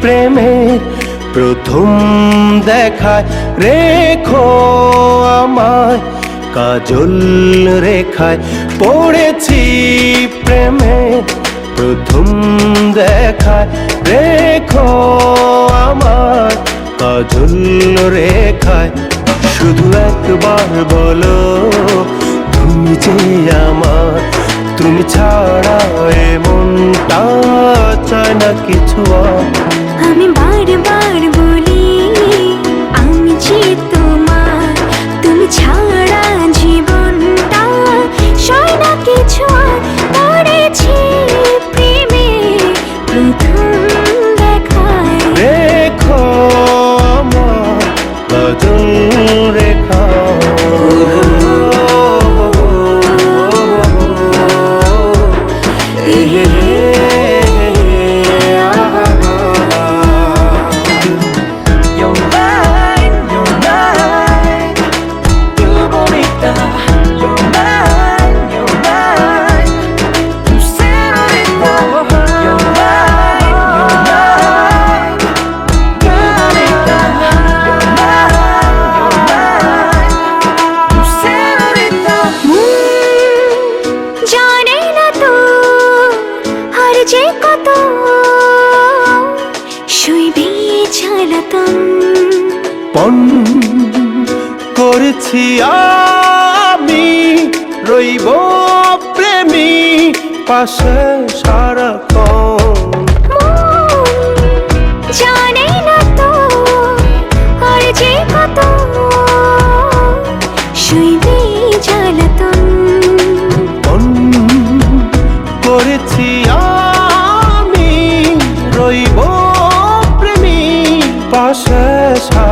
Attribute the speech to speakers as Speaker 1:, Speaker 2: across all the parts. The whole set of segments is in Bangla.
Speaker 1: প্রেমে প্রথম দেখায় রেখো আমায়, কাজল রেখায় পড়েছি প্রেমে। প্রথম দেখায় রেখো আমার কাজল রেখায়। শুধু একবার বলো, তুমি যে আমার তুমি ছাড়া এ মনটা চায় না কিছু আর।
Speaker 2: আমি বারবার বলি আমি যে কত শুইবে চালাতন
Speaker 1: পণ করেছি আমি রইব প্রেমী পাশে সারাক্ষণ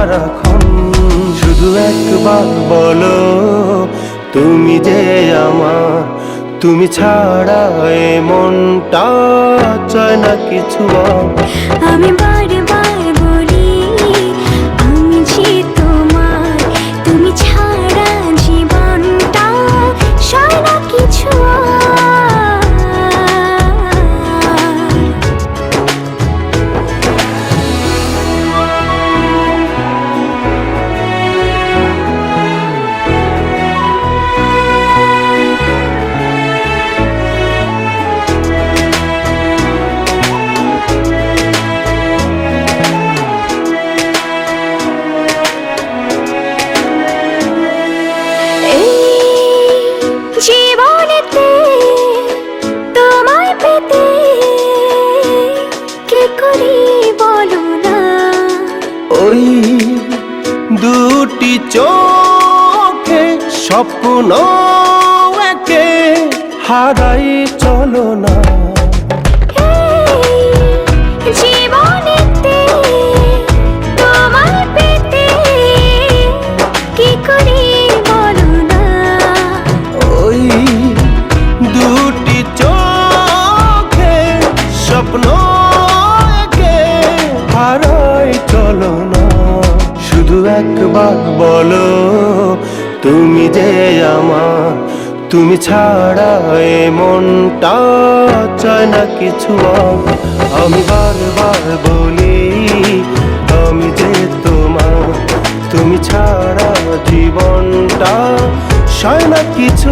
Speaker 1: সারাক্ষণ শুধু একবার বলো, তুমি যে আমার, তুমি ছাড়া এ মনটা চায় না কিছু
Speaker 2: আমি
Speaker 1: চোখে স্বপ্ন একে হারাই চলো না। স্বপ্ন হারাই চলো শুধু একবার বলো, তুমি যে আমার, তুমি ছাড়া এ মনটা চায় না কিছু আমি বারবার বলি, আমি যে তোমার, তুমি ছাড়া জীবনটা চায় না কিছু